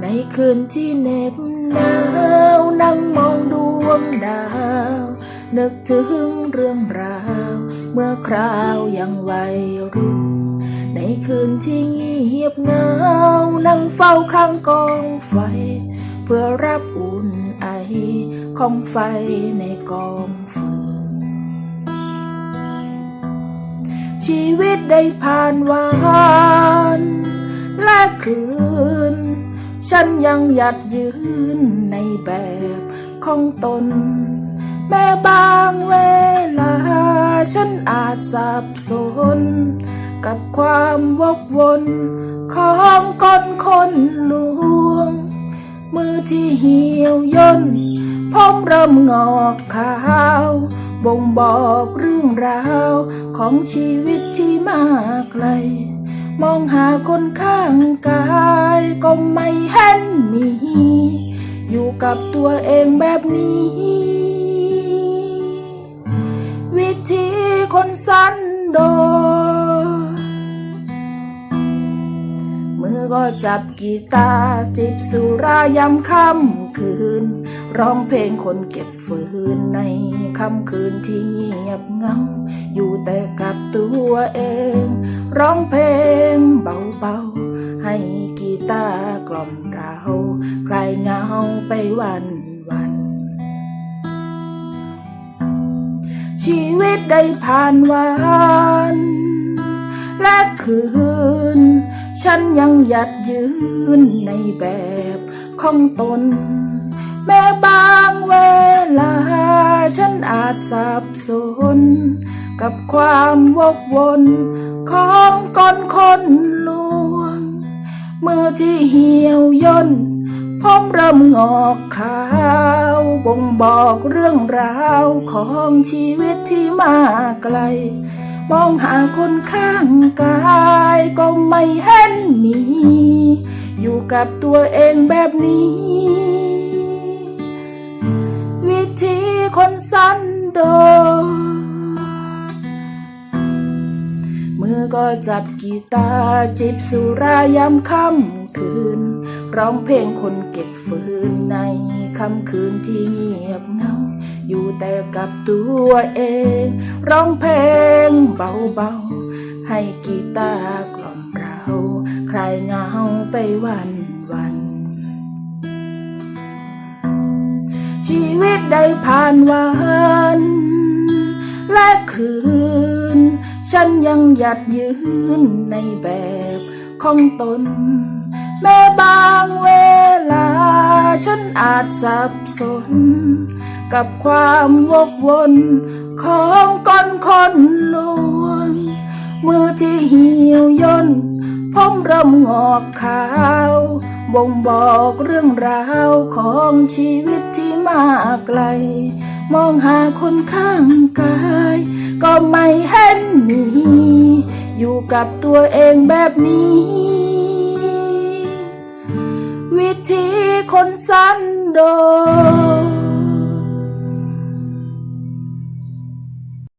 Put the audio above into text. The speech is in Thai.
ในคืนที่เหน็บหนาวนั่งมองดวงดาว นึกถึงเรื่องราว เมื่อคราวยังวัยรุ่น ในคืนที่เงียบเหงา นั่งเฝ้าข้างกองไฟ เพื่อรับอุ่นไอของไฟในกองฟืนชีวิตได้ผ่านวันและคืน ฉันยังหยัดยืนในแบบของตน แม้บางเวลา ฉันอาจสับสน กับความวกวนของคนคนลวง มือที่เหี่ยวย่นผมเริ่มงอกขาว บ่งบอกเรื่องราวของชีวิตที่มาไกล มองหาคนข้างกายก็ไม่เห็นมี อยู่กับตัวเองแบบนี้ วิธีคนสันโดษ ก็จับกีตาร์จิบสุรายำค่ำคืน ร้องเพลงคนเก็บฟืนในค่ำคืนที่เงียบเงา อยู่แต่กับตัวเอง ร้องเพลงเบาๆ ให้กีตาร์กล่อมเราคลายเหงาไปวันวันชีวิตได้ผ่านวัน และคืน ฉันยังหยัดยืนในแบบของตน แม้บางเวลา ฉันอาจสับสน กับความวกวนของคนคนลวง มือที่เหี่ยวย่น ผมเริ่มงอกขาวบ่งบอกเรื่องราวของชีวิตที่มาไกล มองหาคนข้างกายก็ไม่เห็นมี อยู่กับตัวเองแบบนี้ วิธีคนสั้นโดษ ก็จับกีตาร์จิบสุรายามค่ำคืน ร้องเพลงคนเก็บฟืนในค่ำคืนที่เงียบเงาอยู่แต่กับตัวเอง ร้องเพลงเบาๆ ให้กีตาร์กล่อมเราคลายเหงาไปวันวัน ชีวิตได้ผ่านวัน และคืน ฉันยังหยัดยืนในแบบของตน แม้บางเวลา ฉันอาจสับสน กับความวกวนของคนคนลวง มือที่เหี่ยวย่นผมเริ่มงอกขาว บ่งบอกเรื่องราวของชีวิตที่มาไกล มองหาคนข้างกาย ก็ไม่เห็น อยู่กับตัวเองแบบนี้ วิธีคนสันโดษ